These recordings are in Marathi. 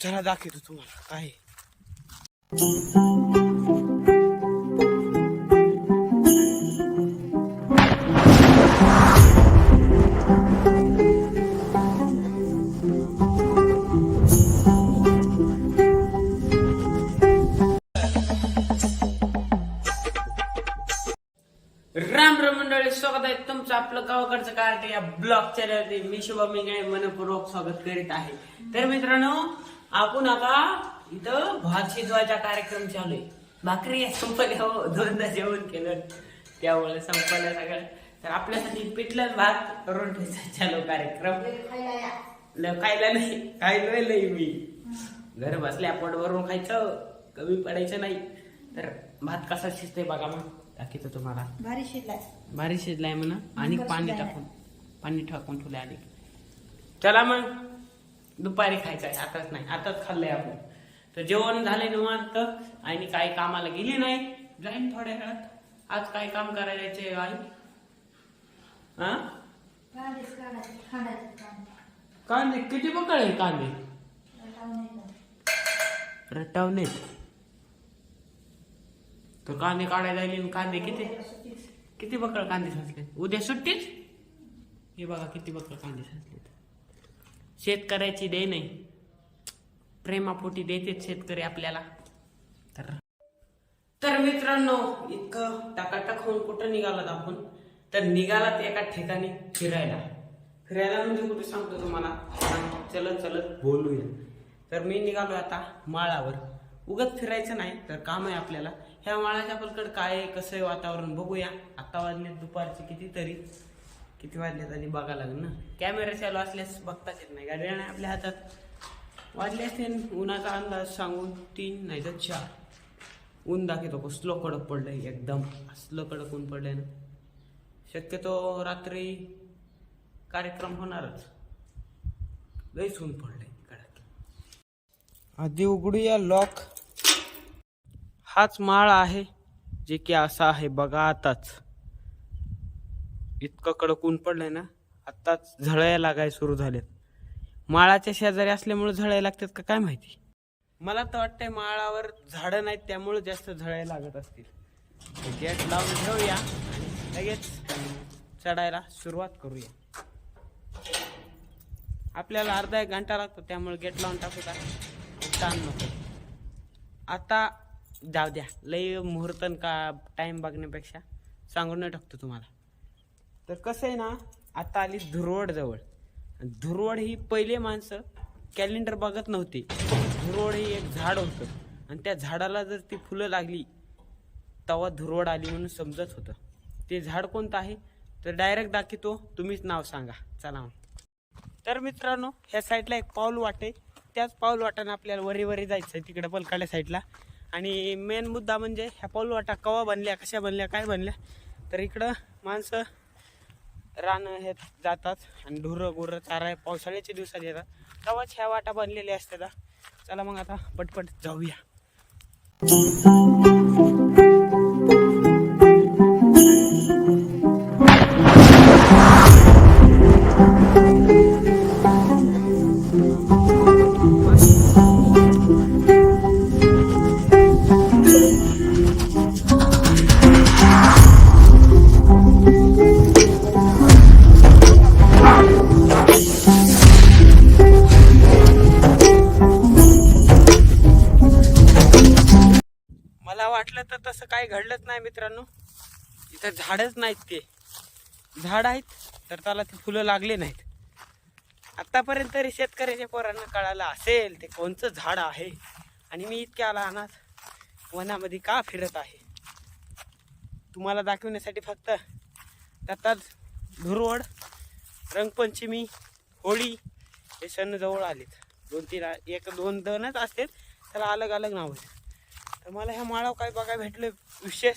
चला दाखवतो तुम्हाला काय राम राम मंडळी स्वागत आहे तुमचं आपलं गावाकडचं कार्ट या ब्लॉग चॅनल मी शुभम मिंगळे मनपूर्वक स्वागत करीत आहे. तर मित्रांनो आपण आता इथं भात शिजवायचा कार्यक्रम चालू आहे. भाकरी संपल्या हो, दोनदा जेवण केलं त्यामुळे संपलं सगळं. तर आपल्यासाठी पिठलं भात रोटीचा चालू कार्यक्रम. ल- खायला नाही खायलोय नाही मी. घर बसल्या पोट भरून खायचं कमी पडायचं नाही. तर भात कसा शिजतोय बघा मग. दाखवतो तुम्हाला. भारी शिजलाय. भारी शिजलाय म्हणा. आणि पाणी. टाकून पाणी टाकून ठेवले आणि चला मग. दुपारी खायचं आहे आताच नाही आताच खाल्लंय आपण. तर जेवण झालंय निवांत आणि काही कामाला गेली नाही. जाईन थोड्या वेळात. आज काय काम करायचे आई? हा कांदे. किती बकळ आहे कांदे? रटावलेत तर कांदे काढायला आणि कांदे किती? किती बकळ कांदे साचले? उद्या सुट्टीच? हे बघा किती बकळ कांदे साचलेत शेतकऱ्याची दे नाही प्रेमापोटी देतेच शेतकरी आपल्याला. तर? तर मित्रांनो इतकं टाकाटाक होऊन कुठं निघालात आपण? तर निघालात एका ठिकाणी फिरायला. फिरायला म्हणजे कुठे सांगतो तुम्हाला? चलत चलत. बोलूया. तर मी निघालो आता माळावर. उगत फिरायचं नाही तर काम आहे आपल्याला. ह्या माळाच्या पलकड काय आहे कसं आहे वातावरण बघूया. आता वाजले दुपारचे कितीतरी. किती वाजले आधी बघा लागेल ना? कॅमेरा चालू असल्यास बघताच येत नाही. गाडी नाही आपल्या हातात. वाजले असते उन्हाचा अंदाज सांगून तीन नाही तर चार. ऊन दाखवतो स्लो कडक पडलंय एकदम. असलं कडक ऊन पडलंय ना. शक्यतो रात्री कार्यक्रम होणारच. लईच ऊन पडलंय कडक. आधी उघडूया लॉक हाच माळ आहे जे की असा आहे बघा आताच. इतकं कडक ऊन पडलंय ना आत्ताच झळया लागाय सुरू झालेत माळाच्या शेजारी असल्यामुळे झळायला लागतात का काय माहिती? मला तर वाटतंय माळावर झाडं नाहीत त्यामुळे जास्त झळायला लागत असतील. गेट लावून ठेवूया आणि लगेच चढायला सुरुवात करूया. आपल्याला अर्धा एक घंटा लागतो त्यामुळे गेट लावून टाकू का? ताण नको. आता जाऊ द्या लई मुहूर्तन का टाइम बघण्यापेक्षा सांगून नाही टाकतो तुम्हाला. तर कसं आहे ना आता आली धुरवड जवळ आणि धुरवड ही पहिले माणसं कॅलेंडर बघत नव्हती. धुरवड ही एक झाड होतं. आणि त्या झाडाला जर ती फुलं लागली तेव्हा धुरवड आली म्हणून समजत होतं. ते झाड कोणतं आहे? तर डायरेक्ट दाखवतो. तुम्हीच नाव सांगा. चला मग. तर मित्रांनो ह्या साईडला एक पाऊल वाटे. त्याच पाऊल वाटाने आपल्याला वरी वरी जायचं आहे तिकडं पलकाड्या साईडला. आणि मेन मुद्दा म्हणजे ह्या पाऊल वाटा कवा बनल्या कशा बनल्या काय बनल्या? तर इकडं माणसं रानं हे जातात आणि ढुरं गुरं चारा पावसाळ्याच्या दिवसात येतात. तेव्हाच ह्या वाटा बनलेल्या असतात. चला मग आता पटपट जाऊया. तर तसं काही घडलंच नाही मित्रांनो. इथं झाडच नाहीत ते. झाड आहेत तर त्याला ते फुलं लागले नाहीत. आत्तापर्यंत तरी शेतकऱ्याच्या पोरांना कळालं असेल ते कोणचं झाड आहे. आणि मी इतक्या लहानात वनामध्ये का फिरत आहे? तुम्हाला दाखवण्यासाठी फक्त त्यातात धुरवड रंगपंचमी होळी हे सण जवळ आलेत. दोन तीन एक दोन दोनच असतात त्याला अलग अलग नाव आहेत. तर मला ह्या माळावर काय बघायला भेटलं विशेष.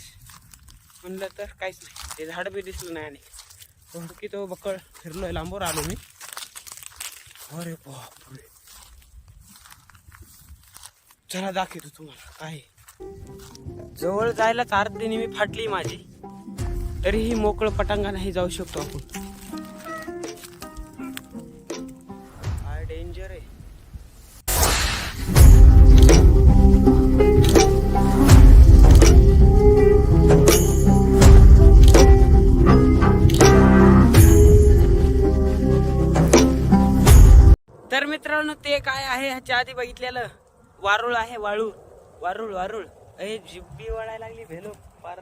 म्हणलं तर काहीच नाही. ते झाड बी दिसलं नाही आणि हुडकी तो बकळ फिरलोय लांबवर आलो मी. अरे बापरे. चला दाखवतो तुम्हाला काय. जवळ जायला चार दिनी मी फाटली माझी. तरीही मोकळं पटांगा नाही जाऊ शकतो आपण. तर मित्रांनो ते काय आहे ह्याच्या आधी बघितलेलं? वारुळ आहे वाळू. वारुळ वारुळ. हे जिब्बी वळायला लागली भेलो. पार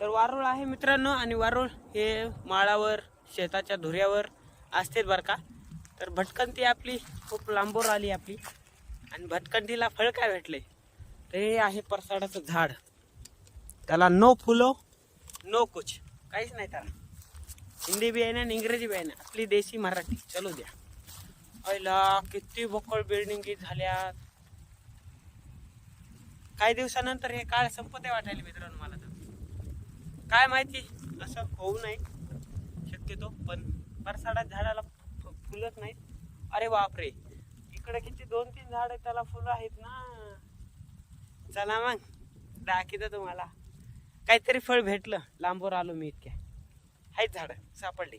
तर वारुळ आहे मित्रांनो आणि वारुळ हे माळावर शेताच्या धुऱ्यावर असतेच बरं का. तर भटकंती आपली खूप लांबोर आली आपली. आणि भटकंतीला फळ काय भेटले? तर हे आहे परसाडाचं झाड. त्याला नो फुलो नो कुछ. काहीच नाही त्याला. हिंदी बी आहे ना आणि इंग्रजी बी आहे ना. आपली देशी मराठी. चलो द्या. अयला किती बकळ बिल्डिंग झाल्या. काही दिवसानंतर हे काळ संपते वाटायला मित्रांनो मला तर. काय माहिती असं होऊ नये. शक्यतो पण परसाडात झाडाला फ- फुलत नाहीत. अरे बापरे! इकडे किती दोन तीन झाड आहेत त्याला फुलं आहेत ना. चला मग दाखित तुम्हाला. काहीतरी फळ भेटलं लांबवर आलो मी इतक्या. आहेत झाडं सापडली.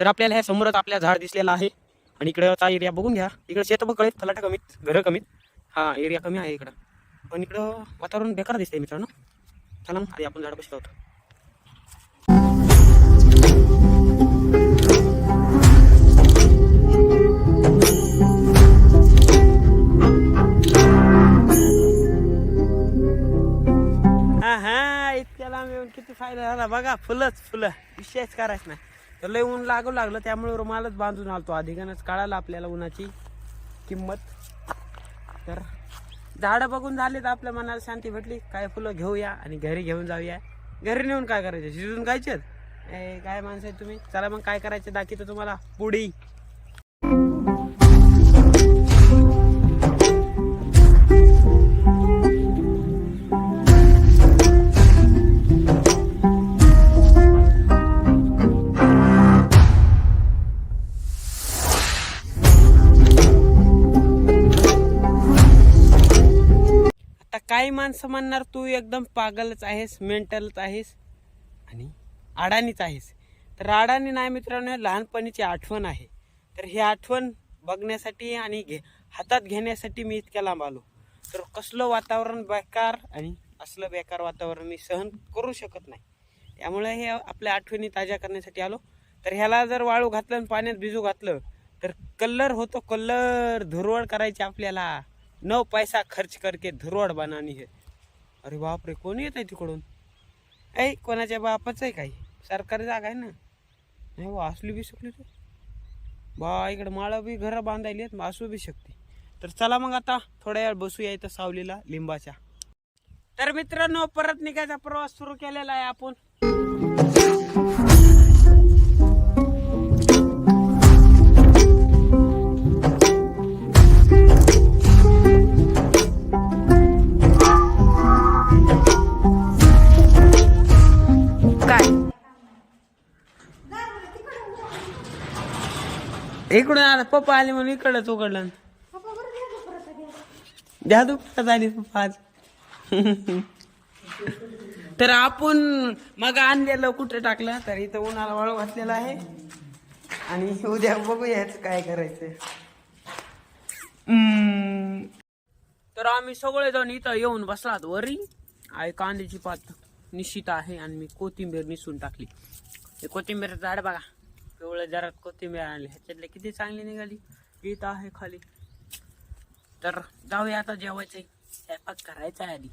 तर आपल्याला ह्या समोरच आपल्या झाड दिसलेला आहे. आणि इकडचा एरिया बघून घ्या. इकडे शेत कळेल तलाटा कमीत घरं कमीत. हा एरिया कमी आहे इकडं. पण इकडं वातावरण बेकार दिसतंय मित्रांनो. चला मग आधी आपण झाड बसलो होतो हा हा इतक्या लांब येऊन किती फायदा झाला. बघा फुलंच फुलं. विषयच करायचं नाही. तर लय ऊन लागू लागलं त्यामुळे रुमालच बांधून आलतो अधिकानच कळालं आपल्याला उन्हाची किंमत. तर झाडं बघून झाले तर आपल्या मनाला शांती भेटली. काय फुलं घेऊया आणि घरी घेऊन जाऊया. घरी नेऊन काय करायचं? शिजून खायचे ए काय माणसं तुम्ही? चला मग काय करायचं दाखवतो तुम्हाला. पुढी माणसं म्हणणार तू एकदम पागलच आहेस मेंटलच आहेस आणि अडाणीच आहेस. तर अडाणी नाही मित्रांनो लहानपणीची आठवण आहे. तर ही आठवण बघण्यासाठी आणि घे हातात घेण्यासाठी मी इतक्या लांब आलो. तर कसलं वातावरण बेकार आणि असलं बेकार वातावरण मी सहन करू शकत नाही. त्यामुळे हे आपल्या आठवणी ताज्या करण्यासाठी आलो. तर ह्याला जर वाळू घातलं आणि पाण्यात भिजू घातलं तर कलर होतो कलर धुरवड करायची आपल्याला. नौ पैसा खर्च करके धुरवड बनानी है. अरे बापरे कोणी येत आहे तिकडून? ऐ कोणाच्या बापच आहे काही? सरकारी जागा आहे ना? नाही बा असली बी शकली तू बा इकडे माळा बी घरं बांधायली आहेत असू बी शकते. तर चला मग आता थोड्या वेळ बसूया इथं सावलीला लिंबाच्या. तर मित्रांनो परत निघायचा प्रवास सुरू केलेला आहे आपण. इकडून आला पप्पा आले म्हणून इकडंच उघडलं. द्या तू परत आली पप्पा आज. तर आपण मग आणलेलं कुठे टाकलं? तर इथं उन्हाला वाळू घातलेला आहे. आणि उद्या बघूया ह्याचं काय करायचं. तर आम्ही सगळे जण इथं येऊन बसलात वरी. आहे कांद्याची पात निश्चित आहे आणि मी कोथिंबीर निसून टाकली. हे कोथिंबीर झाड बघा. पिवळं जरा कोथिंबीर आणली. ह्याच्यातले किती चांगली निघाली? इथं आहे खाली. तर जाऊया आता जेवायचंय स्वयंपाक करायचा आहे आधी.